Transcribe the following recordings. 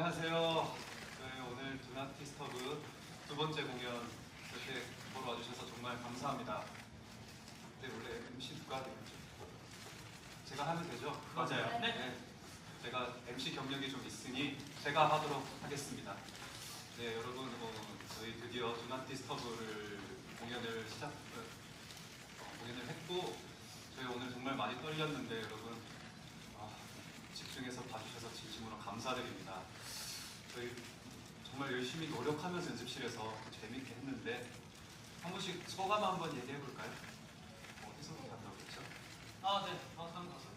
안녕하세요. 저희 오늘 두나티 스터브 두 번째 공연 이렇게 보러 와주셔서 정말 감사합니다. 네, 원래 MC 누가 되겠죠? 제가 하면 되죠? 맞아요. 네. 제가 MC 경력이 좀 있으니 제가 하도록 하겠습니다. 네, 여러분, 어, 저희 드디어 두나티 스터브를 공연을 시작, 어, 공연을 했고, 저희 오늘 정말 많이 떨렸는데, 여러분, 아, 집중해서 봐주셔서 진심으로 감사드립니다. 저희 정말 열심히 노력하면서 연습실에서 재밌게 했는데, 한 분씩 소감 한번 얘기해 볼까요? 어디서부터 한다고 했죠? 아, 네. 아, 다음 가서.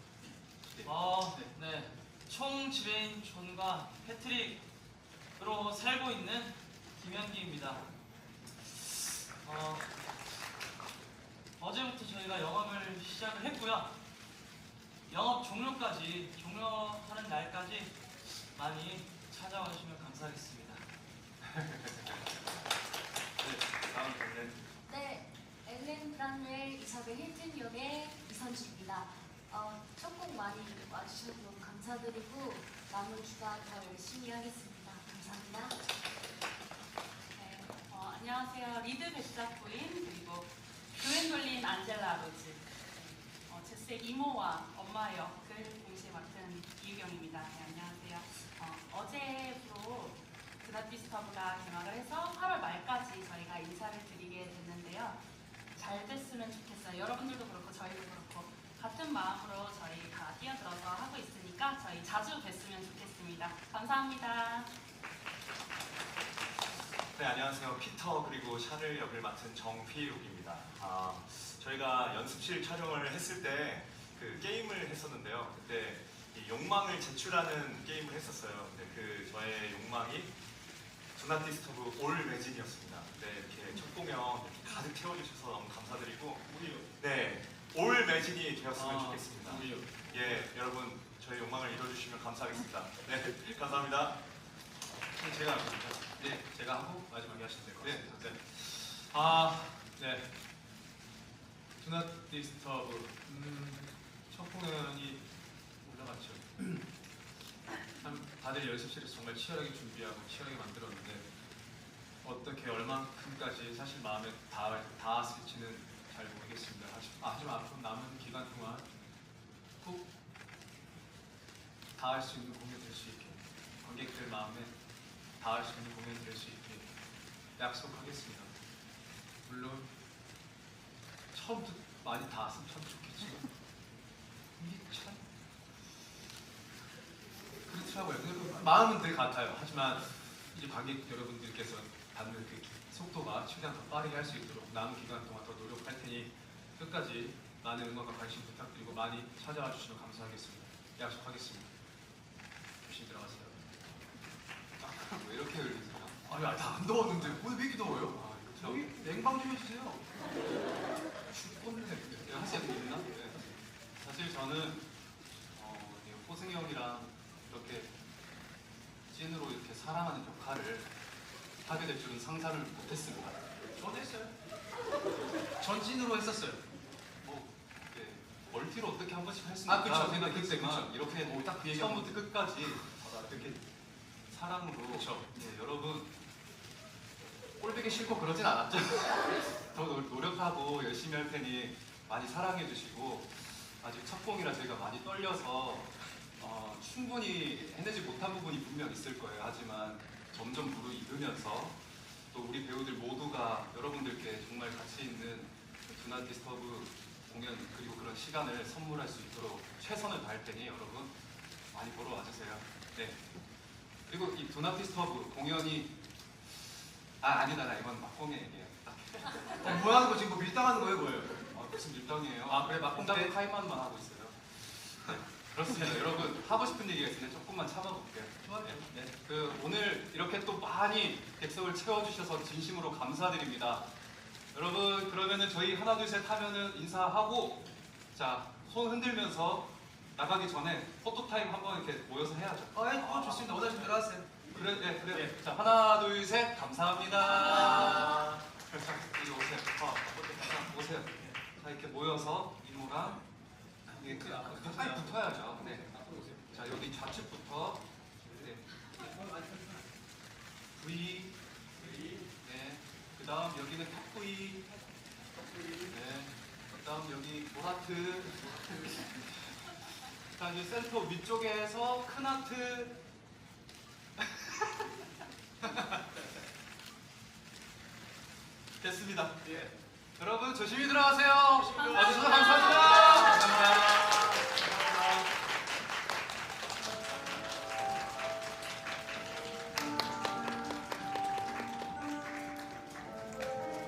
네. 아, 네. 총 지배인 존과 패트릭으로 살고 있는 김현기입니다. 어, 어제부터 저희가 영업을 시작을 했고요. 영업 종료까지, 종료하는 날까지 많이 찾아와 주시면 감사하겠습니다. 네, 다음 분은 네, 엘렌 브란웰 이사벨 힐튼 역의 이선주입니다. 어, 첫곡 많이 와주셔서 너무 감사드리고 남은 주간 더 열심히 하겠습니다. 감사합니다. 네, 어, 안녕하세요. 리드 백작부인 그리고 그웬돌린 안젤라 로즈. 어, 제스의 이모와 엄마 역을 동시에 맡은 이유경입니다. 네, 안녕하세요. 어, 제부로 드라피스터브가 개막을 해서 8월 말까지 저희가 인사를 드리게 됐는데요. 잘 됐으면 좋겠어요. 여러분들도 그렇고 저희도 그렇고 같은 마음으로 저희 다 뛰어들어서 하고 있으니까 저희 자주 뵀으면 좋겠습니다. 감사합니다. 네, 안녕하세요. 피터 그리고 샤를 역을 맡은 정피욱입니다. 아, 저희가 연습실 촬영을 했을 때 그 게임을 했었는데요. 그때 이 욕망을 제출하는 게임을 했었어요. 근데 그 저의 욕망이 두나티스토브 올 매진이었습니다. 네, 이렇게 첫 공연 이렇게 가득 채워주셔서 너무 감사드리고 네, 올 매진이 되었으면 아, 좋겠습니다. 예, 여러분 저희 욕망을 이뤄주시면 감사하겠습니다. 네, 감사합니다. 네, 제가. 네, 제가 하고 마지막에 하시면 될 것 같습니다. 네, 네. 아, 네. 투낫 디스터브. 음, 첫 공연이 올라갔죠. 참 다들 연습실에서 정말 치열하게 준비하고 치열하게 만들었는데 어떻게 얼만큼까지 사실 마음에 닿, 닿았을지는 잘 모르겠습니다. 하지- 하지만 앞으로 남은 기간 동안 꼭 닿을 수 있는 공연 될수 있게 닿을 수 있는 공연 될수 있게 약속하겠습니다. 물론 처음부터 많이 닿았으면 참 좋겠지만 이게 참 그렇더라고요. 마음은 되게 같아요. 하지만 이제 관객 여러분들께서 받는 그 속도가 최대한 더 빠르게 할 수 있도록 남은 기간 동안 더 노력할 테니 끝까지 많은 응원과 관심 부탁드리고 많이 찾아와 주시면 감사하겠습니다. 약속하겠습니다. 조심히 들어가세요. 왜 이렇게 흘리세요? 아니, 다안 더웠는데 오늘 왜 이렇게 더워요? 아, 이거 여기 냉방 좀 해주세요. 죽겠네. 네, 할수 있나? 네. 사실 저는 어, 이 호승이 형이랑 이렇게 찐으로 이렇게 사랑하는 역할을 하게 될 줄은 상상을 못했습니다. 저도 했어요. 전진으로 했었어요. 뭐 네, 멀티로 어떻게 한 번씩 할수 아, 그쵸. 생각했지만 그쵸. 이렇게 오, 딱그 얘기 처음부터 끝까지 이렇게 사랑으로 그쵸. 네, 여러분 꼴보기 싫고 그러진 않았죠. 더 노- 노력하고 열심히 할 테니 많이 사랑해 주시고 아직 첫 공이라 저희가 많이 떨려서 어, 충분히 해내지 못한 부분이 분명 있을 거예요. 하지만 점점 무르익으면서 또 우리 배우들 모두가 여러분들께 정말 가치 있는 두나 디스터브 공연 그리고 그런 시간을 선물할 수 있도록 최선을 다할 테니 여러분 많이 보러 와주세요. 네. 그리고 이 두나 디스터브 공연이 아 아니다 나 이건 막공의 얘기예요. 어, 뭐 하는 거 지금 뭐 밀당하는 거예요, 뭐예요? 아, 무슨 밀당이에요? 아, 그래? 막공 때? 공당 카이만만 하고 있어요. 네, 그렇습니다. 여러분 하고 싶은 얘기가 있으면 조금만 참아볼게요. 좋아요. 네. 그 오늘 이렇게 또 많이 객석을 채워주셔서 진심으로 감사드립니다. 여러분 그러면은 저희 하나 둘 셋 하면은 인사하고 자 손 흔들면서 나가기 전에 포토 타임 한번 이렇게 모여서 해야죠. 어, 예, 어, 좋습니다. 오다시 들어가세요. 그래, 네, 그래. 자 하나 둘 셋 감사합니다. 이리 오세요. 어, 자, 오세요. 자 이렇게 모여서 이모랑 이게 그 앞에 붙어야죠. 네. 자 여기 좌측부터 네. V. 네. 그 다음 여기는 탑 V. 네. 그 다음 여기 보라트. 자, 이제 센터 위쪽에서 큰 하트. 됐습니다. 여러분 조심히 들어가세요. 와주셔서 감사합니다.